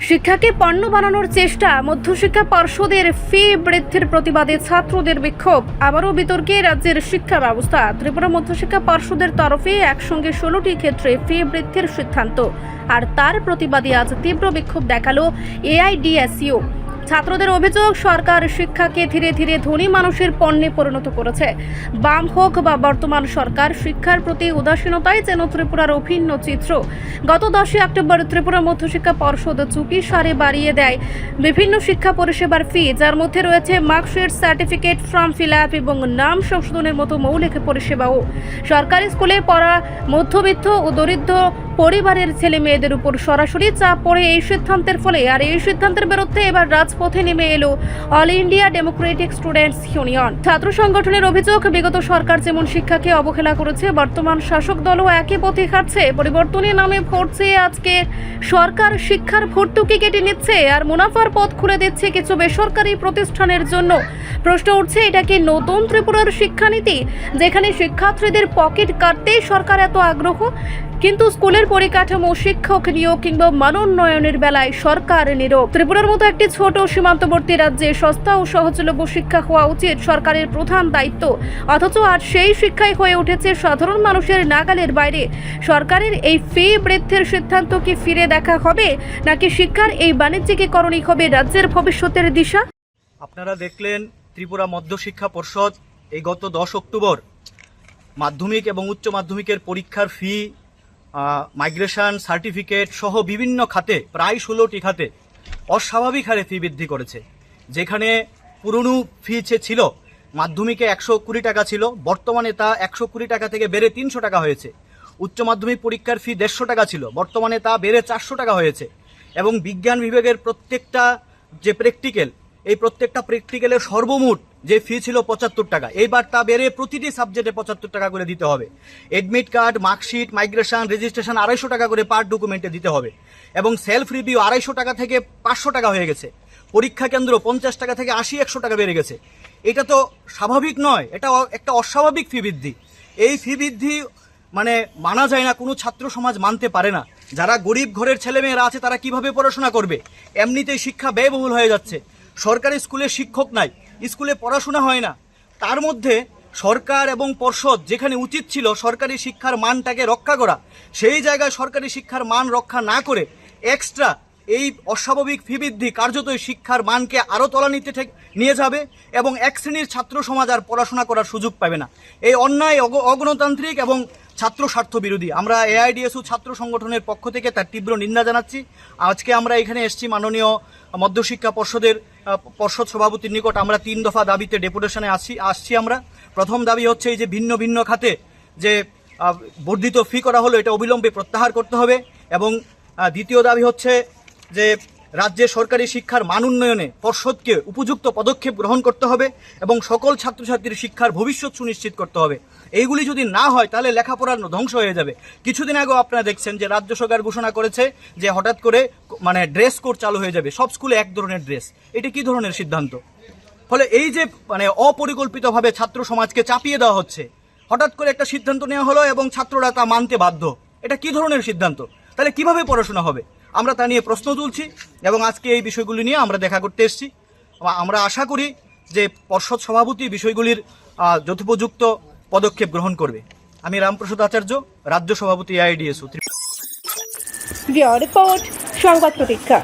শিক্ষাকে পণ্য বানানোর চেষ্টা, মধ্যশিক্ষা পর্ষদের ফি বৃদ্ধির প্রতিবাদে ছাত্রদের বিক্ষোভ। আবারও বিতর্কে রাজ্যের শিক্ষা ব্যবস্থা। ত্রিপুরা মধ্যশিক্ষা পর্ষদের তরফে একসঙ্গে ষোলোটি ক্ষেত্রে ফি বৃদ্ধির সিদ্ধান্ত। আর তার প্রতিবাদে আজ তীব্র বিক্ষোভ দেখাল এআইডিএসইউ ছাত্রদের অভিযোগ, সরকার শিক্ষাকে ধীরে ধীরে ধনী মানুষের পণ্যে পরিণত করেছে। বাম হোক বা বর্তমান সরকার, শিক্ষার প্রতি উদাসীনতাই যেন ত্রিপুরার অভিন্ন চিত্র। গত দশই অক্টোবর ত্রিপুরা মধ্যশিক্ষা পর্ষদ চুপি সারে বাড়িয়ে দেয় বিভিন্ন শিক্ষা পরিষেবার ফি, যার মধ্যে রয়েছে marksheet, certificate, form fill up এবং নাম সংশোধনের মতো মৌলিক পরিষেবাও। সরকারি স্কুলে পড়া মধ্যবিত্ত ও দরিদ্র পরিবারের ছেলে মেয়েদের উপর সরাসরি চাপ পড়ে এই সিদ্ধান্তের ফলে, আর এই সিদ্ধান্তের বিরুদ্ধে এবার রাজপথে নেমে এলো All India Democratic Students Union. ছাত্র সংগঠনের অভিযোগ, বিগত সরকার যেমন শিক্ষাকে অবহেলা করেছে, বর্তমান শাসক দলও একই পথে হাঁটছে। পরিবর্তনের নামে ভোট চেয়ে আজকে সরকার, শিক্ষার ভর্তুকি কেটে নিচ্ছে আর মুনাফার পথ খুলে দিচ্ছে কিছু বেসরকারি প্রতিষ্ঠানের জন্য। প্রশ্ন উঠছে, এটা কি নতুন ত্রিপুরার শিক্ষানীতি, যেখানে শিক্ষার্থীদের পকেট কাটতেই সরকার এত আগ্রহ? কিন্তু স্কুলের পরিকাঠামো, শিক্ষক নিয়োগ কিংবা মানোন্নয়নের বেলায় সরকার নীরব। ত্রিপুরার মতো একটি ছোট সীমান্তবর্তী রাজ্যে সস্তা ও সহজলভ্য শিক্ষা হওয়া উচিত সরকারের প্রধান দায়িত্ব। অথচ আর সেই শিক্ষাই হয়ে উঠেছে সাধারণ মানুষের নাগালের বাইরে। সরকারের এই ফি বৃদ্ধির সিদ্ধান্ত কি ফিরে দেখা হবে? নাকি শিক্ষার এই বাণিজ্যিকীকরণই হবে রাজ্যের ভবিষ্যতের দিশা? আপনারা দেখলেন ত্রিপুরা মধ্যশিক্ষা পর্ষদ এই গত দশ অক্টোবর মাধ্যমিক এবং উচ্চ মাধ্যমিকের পরীক্ষার ফি মাইগ্রেশন সার্টিফিকেট সহ বিভিন্ন খাতে, প্রায় ষোলোটি খাতে অস্বাভাবিক হারে ফি বৃদ্ধি করেছে। যেখানে পুরনো ফি ছিল, মাধ্যমিকে একশো কুড়ি টাকা ছিল, বর্তমানে তা একশো কুড়ি টাকা থেকে বেড়ে তিনশো টাকা হয়েছে। উচ্চ মাধ্যমিক পরীক্ষার ফি দেড়শো টাকা ছিল, বর্তমানে তা বেড়ে চারশো টাকা হয়েছে। এবং বিজ্ঞান বিভাগের প্রত্যেকটা যে প্র্যাকটিক্যাল এই প্রত্যেকটা প্র্যাকটিক্যালের সর্বমোট যে ফি ছিল পঁচাত্তর টাকা। এইবার তা বেড়ে প্রতিটি সাবজেক্টে পঁচাত্তর টাকা করে দিতে হবে। Admit card marksheet migration registration আড়াইশো টাকা করে পার ডকুমেন্টে দিতে হবে। এবং সেলফ রিভিউ আড়াইশো টাকা থেকে পাঁচশো টাকা হয়ে গেছে। পরীক্ষা কেন্দ্র পঞ্চাশ টাকা থেকে আশি, একশো টাকা বেড়ে গেছে। এটা তো স্বাভাবিক নয়, এটা একটা অস্বাভাবিক ফি বৃদ্ধি। এই ফি বৃদ্ধি মানে মানা যায় না, কোনো ছাত্র সমাজ মানতে পারে না। যারা গরিব ঘরের ছেলেমেয়েরা আছে, তারা কীভাবে পড়াশোনা করবে? এমনিতেই শিক্ষা ব্যয়বহুল হয়ে যাচ্ছে। সরকারি স্কুলে শিক্ষক নাই। স্কুলে পড়াশোনা হয় না। তার মধ্যে সরকার এবং পর্ষদ যেখানে উচিত ছিল সরকারি শিক্ষার মানটাকে রক্ষা করা, সেই জায়গায় সরকারি শিক্ষার মান রক্ষা না করে এক্সট্রা এই অস্বাভাবিক ফি বৃদ্ধি কার্যতই শিক্ষার মানকে আরও তলানিতে নিয়ে যাবে এবং এক শ্রেণির ছাত্র সমাজ আর পড়াশোনা করার সুযোগ পাবে না। এই অন্যায় অগ- অগণতান্ত্রিক এবং ছাত্র স্বার্থ বিরোধী। আমরা এআইডিএসও ছাত্র সংগঠনের পক্ষ থেকে তার তীব্র নিন্দা জানাচ্ছি। আজকে আমরা এখানে এসেছি মাননীয় মধ্যশিক্ষা পর্ষদের পর্ষদ সভাপতির নিকট আমরা তিন দফা দাবিতে ডেপুটেশনে আসি আসছি আমরা। প্রথম দাবি হচ্ছে এই যে ভিন্ন ভিন্ন খাতে যে বর্ধিত ফি করা হলো, এটা অবিলম্বে প্রত্যাহার করতে হবে। এবং দ্বিতীয় দাবি হচ্ছে যে রাজ্যের সরকারি শিক্ষার মান উন্নয়নে পর্ষদকে উপযুক্ত পদক্ষেপ গ্রহণ করতে হবে এবং সকল ছাত্রছাত্রীর শিক্ষার ভবিষ্যৎ সুনিশ্চিত করতে হবে। এইগুলি যদি না হয়, তাহলে লেখাপড়ার ধ্বংস হয়ে যাবে। কিছুদিন আগেও আপনারা দেখছেন যে রাজ্য সরকার ঘোষণা করেছে যে হঠাৎ করে মানে ড্রেস কোড চালু হয়ে যাবে। সব স্কুলে এক ধরনের ড্রেস। এটা কি ধরনের সিদ্ধান্ত? ফলে এই যে মানে অপরিকল্পিতভাবে ছাত্র সমাজকে চাপিয়ে দেওয়া হচ্ছে, হঠাৎ করে একটা সিদ্ধান্ত নেওয়া হলো এবং ছাত্ররা তা মানতে বাধ্য। এটা কি ধরনের সিদ্ধান্ত? তাহলে কীভাবে পড়াশোনা হবে? আমরা তা নিয়ে প্রশ্ন তুলছি এবং আজকে এই বিষয়গুলি নিয়ে আমরা দেখা করতে এসেছি। আমরা আশা করি যে পর্ষদ সভাপতি বিষয়গুলির যথোপযুক্ত পদক্ষেপ গ্রহণ করবে। আমি রামপ্রসাদ আচার্য, রাজ্য সভাপতি আইডিএসও রিপোর্ট, সংবাদ প্রতীক্ষা।